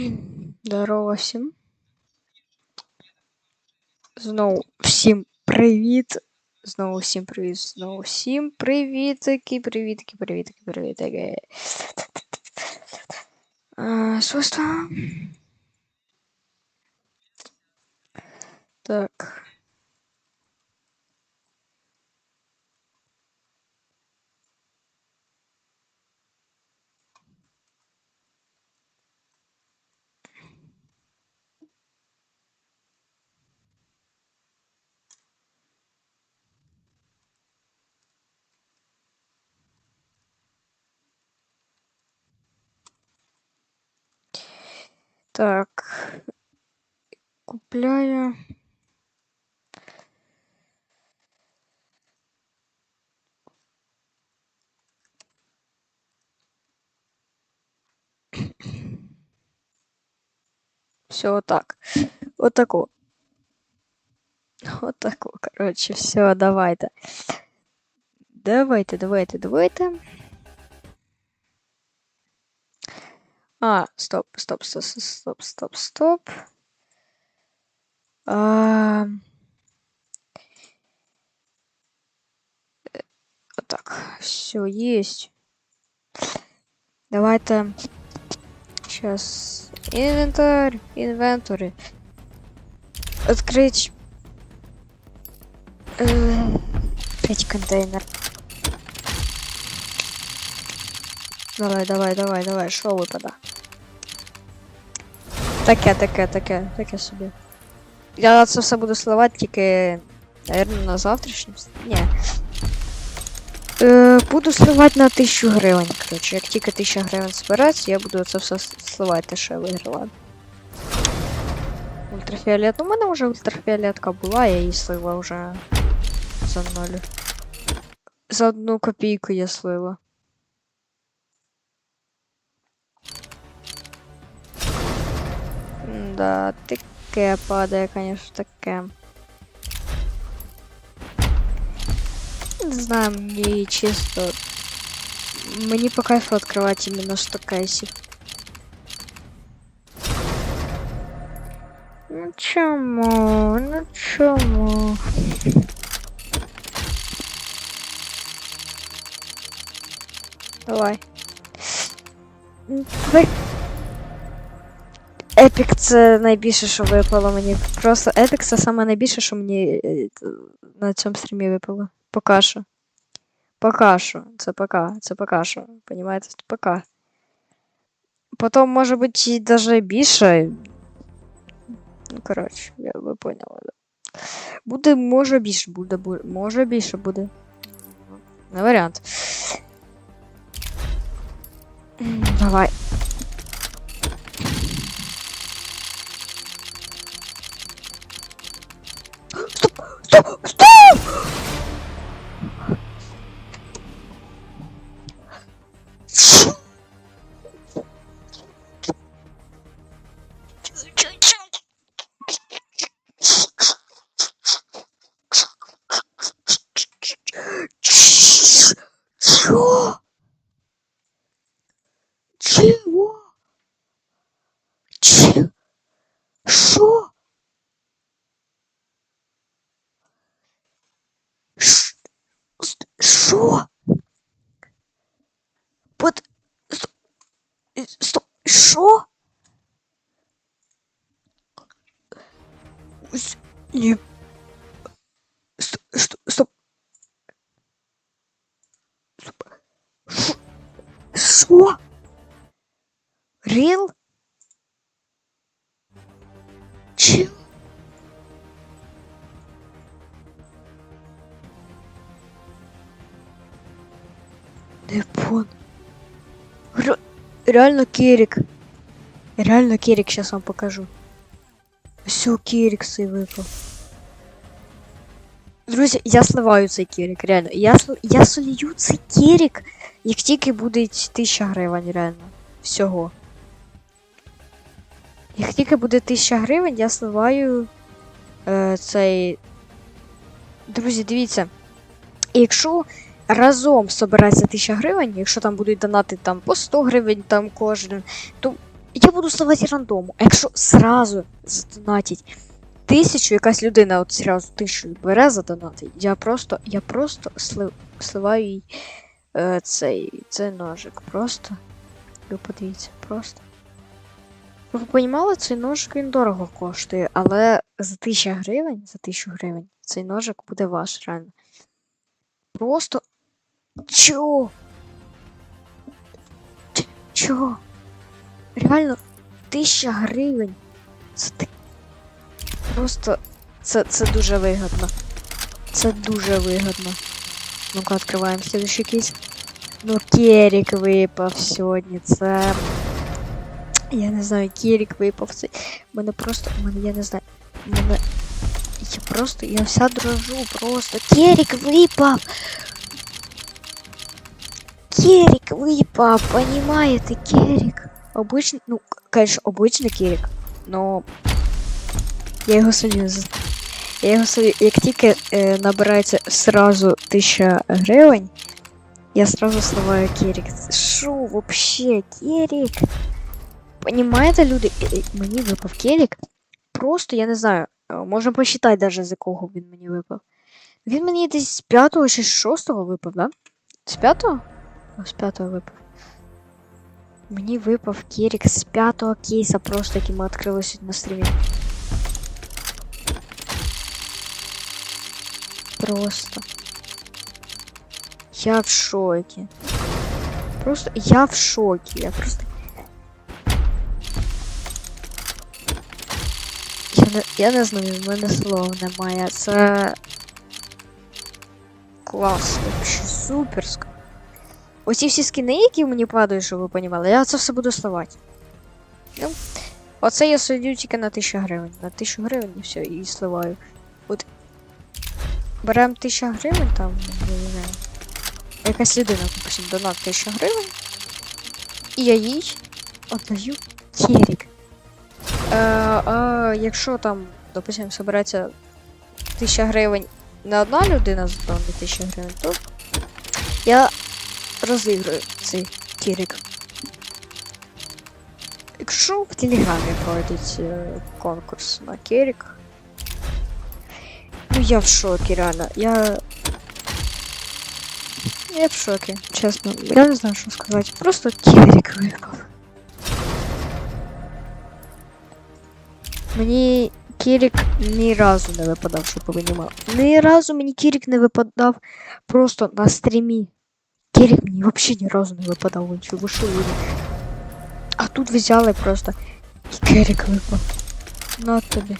Здорово всім. Знову всім привіт. Знову всім привіт. Знову всім привітики, привітики, привітики, привітики. А, Свойства. Так. Так. Купляю. Все вот так. Вот тако. Вот тако, короче, все, давайте. Давайте, давайте, давайте. А, стоп, стоп, стоп, стоп, стоп, стоп. А... Вот так, все есть. Давайте сейчас инвентарь, инвентарь. Открыть э, пять контейнер. Давай, давай, давай, давай, що випада? Таке, таке, таке, таке собі. Я це все буду сливати тільки, наверное, на завтрашнім. Ні. Е, буду сливати на 1000 гривень, коротше. Як тільки 1000 гривень збереться, я буду це все сливати, що я виграла. Ультрафіолет. Ну, у мене вже ультрафіолетка була, я її слила вже за ноль. За одну копійку я слила. Да, таке падає, конечно, таке. Не знаю, мені чисто. Мені по кайфу відкривати іменно 100 кейсів. Ну чому? Ну чому? Давай. М, Давай Епік це найбільше, що випало мені. Просто Епік це саме найбільше, що мені е, на цьому стрімі випало. Пока що. Пока що. Це пока. Це пока що. Понімаєте? Це пока. Потім, може бути, і даже більше. Ну, коротше, я ви поняли, да. Буде, може більше буде, буде. Може більше буде. Не варіант. Давай. Чего? Ч... Шо? Ш... Шо? Под... Стоп. Шо? Не Понял. Ре- Реально Керик. Реально Керик, сейчас вам покажу. Все, Керик цей випав. Друзі, я сливаю цей Керик, реально. Я, я солью цей Керик, як тільки буде 1000 гривень, реально. Всього. Як тільки буде 1000 гривень, я сливаю е, цей. Друзі, дивіться. Якщо разом собирається 1000 гривень, якщо там будуть донати там по 100 гривень там кожен, то я буду ставати рандому. А якщо зразу задонатить тисячу, якась людина от зразу тисячу бере задонатить, я просто, я просто слив, сливаю їй е, цей, цей ножик. Просто. Ви подивіться, просто. Ви розуміли, цей ножик він дорого коштує, але за 1000 гривень, за 1000 гривень, цей ножик буде ваш, реально. Просто. Чо? Ч- Чо? Реально, 1000 гривень. Це ти. Просто. Це, це дуже вигідно. Це дуже вигідно. Ну-ка, відкриваємо следующий кейс. Ну, Керік випав сьогодні. Це. Я не знаю, Керік випав. Це... Мене просто. Мене, я не знаю. Мене. Я просто. Я вся дрожу просто. Керік випав! Керік випав, понімаєте, Керік. Обичний, ну, конечно, обичний Керік, но я його собі з- я його собі, як тільки е, набирається сразу 1000 гривень, я сразу сливаю Керік. Шо вообще, Керік? Понімаєте, люди, Е, е, мені випав Керік. Просто, я не знаю, е, можна посчитати даже з якого він мені випав. Він мені десь з 5 чи з 6 випав, да? З 5? О, з 5 випав. Мені випав Керік з 5 кейса, просто який ми відкрили сьогодні на стрімі. Просто. Я в шокі. Просто я в шокі. Я просто. Я не, я не знаю, в мене слов немає. Це. Класно, вообще суперсько. Оці всі скини, які мені падають, щоб ви понімали, я це все буду сливати. Ну, оце я сидю тільки на 1000 гривень. На 1000 гривень і все, і сливаю. От. Беремо 1000 гривень там, не знаю. Якась людина, допустим, донат 1000 гривень. І я їй отдаю керік. Е, а якщо там, допустим, собереться 1000 гривень не одна людина за 1000 гривень, то я розіграю цей кірик. Якщо в Телеграмі пройдуть е, конкурс на Керік. Ну я в шокі, реально. Я. Я в шокі, чесно. Я не знаю, що сказати. Просто Керік випав. Мені Кірік ні разу не випадав, щоб ви понімали. Ні разу мені Кірік не випадав просто на стрімі. Керік мені взагалі ні разу не випадав, ви що, ви що, люди? А тут взяли просто і Керік випав. Ну от тобі.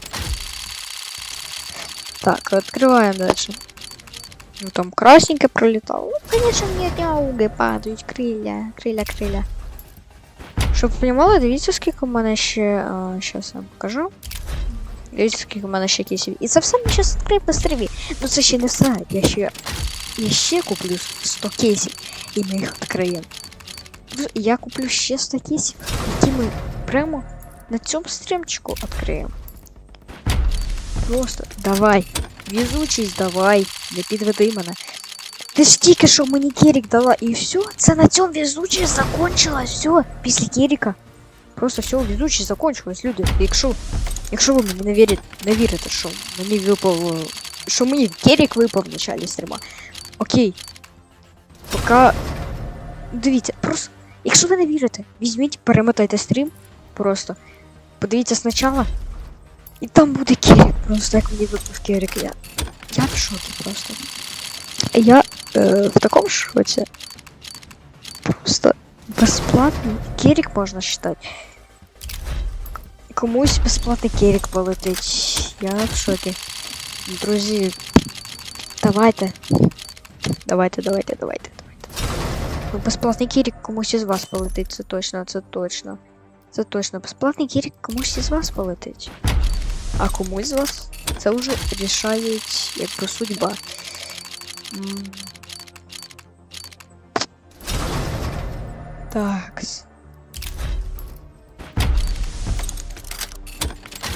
Так, відкриваємо далі. Ну там красненьке пролітало. Ну, конечно, мне няуги падають, крилля, крилля, крилля. Щоб ви понімали, дивіться, скільки в мене ще. А, щас я вам покажу. Дивіться, скільки в мене ще кейсів. І це все ми зараз відкриємо на стрімі. Ну це ще не все. Я ще. Я ще куплю 100 кейсів, і ми їх відкриємо. Ну, Я куплю ще 100 кейсів, які ми прямо на цьому стрімчику відкриємо. Просто давай. Візучість давай. Не підведи мене. Ти ж тільки що мені Керік дала і все. Це на цьому везучість закончилась. Все, після Керіка. Просто все, везучість закончилась, люди. Якщо, якщо ви мені не вірите, не вірите, що мені випав. е, Що мені Керік випав в началі стріма. Окей. Пока. Дивіться, просто. Якщо ви не вірите, візьміть, перемотайте стрім. Просто. Подивіться спочатку. І там буде Керік. Просто як мені випав Керік. Я. Я в шокі просто. Я е, в такому шоці. Просто безплатний Керік можна считати. Комусь безплатний Керік полетить. Я в шокі. Друзі, давайте. Давайте, давайте, давайте, давайте. Ну, безплатний Керік комусь із вас полетить, це точно, це точно. Це точно. Безплатний Керік комусь із вас полетить. А комусь з вас це вже рішають якби судьба. Так.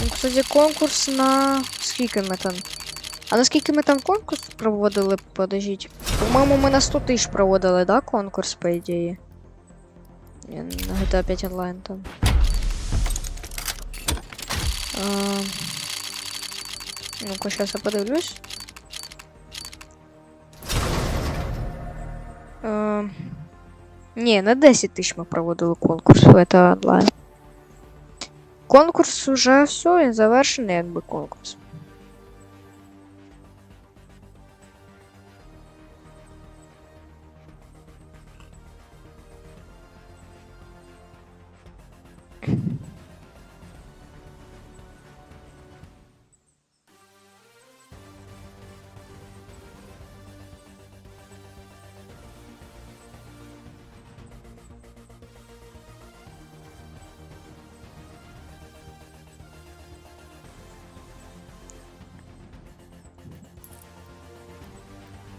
Ну, кстати, конкурс на. Скільки ми там? А наскільки ми там конкурс проводили, подождіть. По-моєму, ми на 100 тисяч проводили, да, конкурс, по ідеї? Ні, На GTA 5 онлайн там. А, Ну-ка, сейчас я подивлюсь. А, Ні, на 10 тисяч ми проводили конкурс, це онлайн. Конкурс уже все, він завершений, якби конкурс.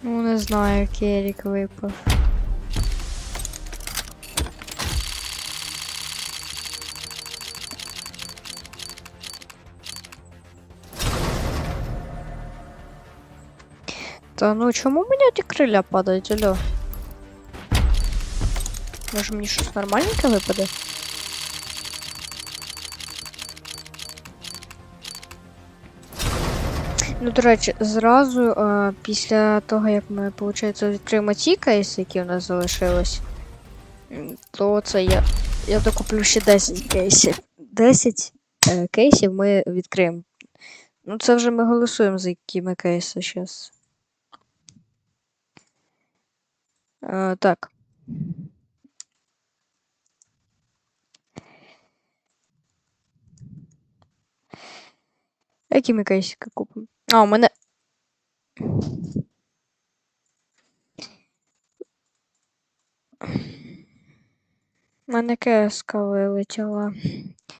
Ну, не знаю, Керік випав. Та ну чому мені ті криля падають, алло? Може мені щось нормальненьке випаде? Ну, до речі, зразу е, після того, як ми, виходить, відкриємо ті кейси, які у нас залишились, то це я, я докуплю ще 10 кейсів. 10 е, кейсів ми відкриємо. Ну, це вже ми голосуємо, за які ми кейси зараз. Е, так. Які ми кейсики купимо? А, у мене. У мене кеска вилетіла.